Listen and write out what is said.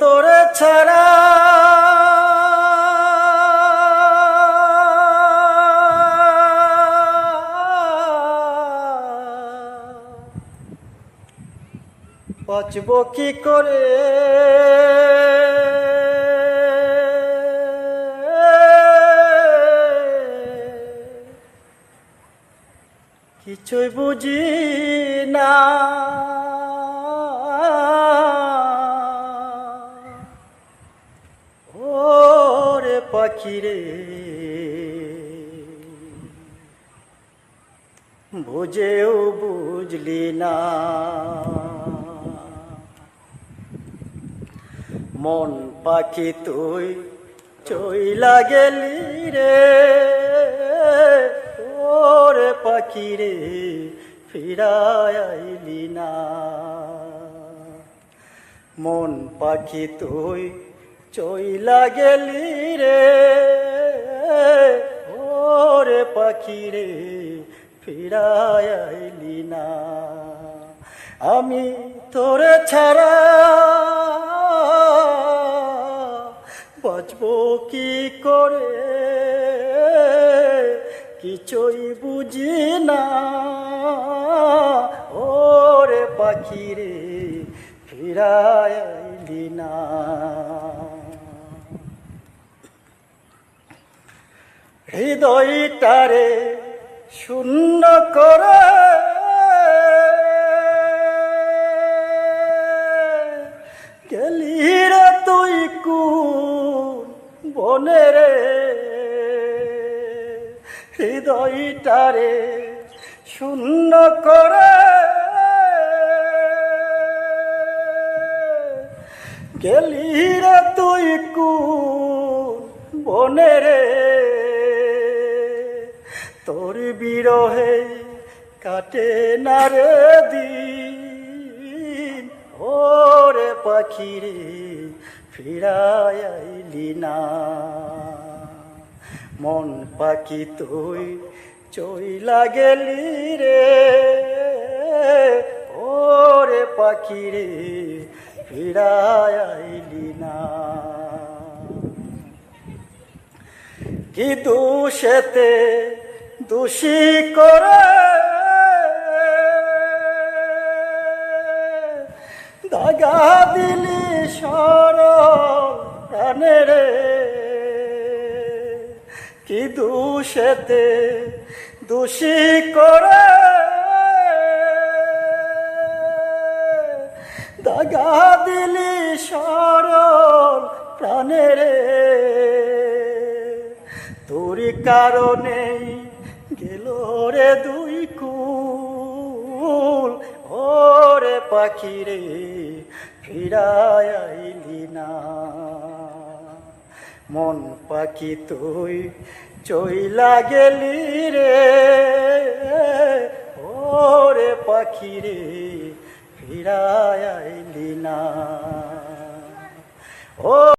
তোরে ছাড়া। বাঁচব কি করে? কিছুই বুঝি না। পাখিরে। বুঝেও বুঝলি না। মন পাখি তুই চইলা গেলি রে। ওরে পাখি রে ফিরায় আইলি না। মন পাখি তুই চইলা গেলি রে। ওরে পাখি রে, ফিরায় আইলি না। আমি তোরে ছাড়া বাঁচব কি করে? কিছুই বুঝি না। ওরে পাখি রে, ফিরায় আইলি না। হৃদয়টারে শূন্য করে। গেলি রে তুই কোন বনে রে? হৃদয়টারে শূন্য করে। গেলি রে তুই কু বনে রে? তোর বিরহে কাটে না রে দিন। ওরে পাখি রে ফিরায় আইলি না। মন পাখি তুই চইলা গেলি রে। ওরে পাখি রে ফিরায় না। কি দোষেতে দোষী করে। দাগা দিলি সর প্রাণে রে। কি দোষেতে দোষী করে। দাগা দিলি সরল প্রাণে তোর কারণেই গেল রে দুই কুল। ওরে পাখি রে, ফিরায় না। মন পাখি তুই চইলা গেলি রে। ওরে পাখি রে, ফিরায় না। ও